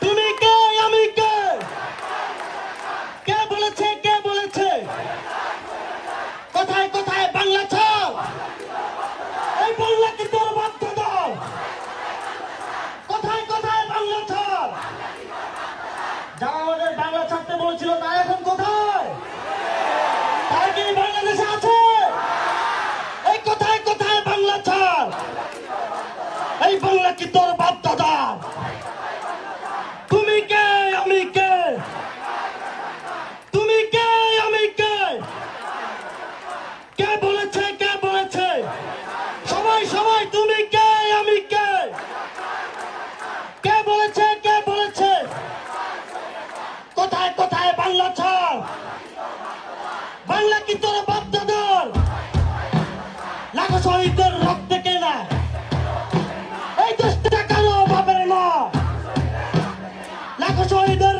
তুমি কে? আমি কে? কে বলেছে? কে বলেছে? কোথায় কোথায়? বাংলা ছাড়! এই কোথায় কোথায়? বাংলা বাংলা বলেছিল কি বাংলাদেশে এই কোথায় কোথায়? বাংলা ছাড়! এই বাংলা কি তোর বাংলা ছাড়। বাংলা কি তোর বাধ্য দল? লাখো শহীদদের রক্তে কেনা। এই দেশটা কারও বাপের না লাখো শহীদের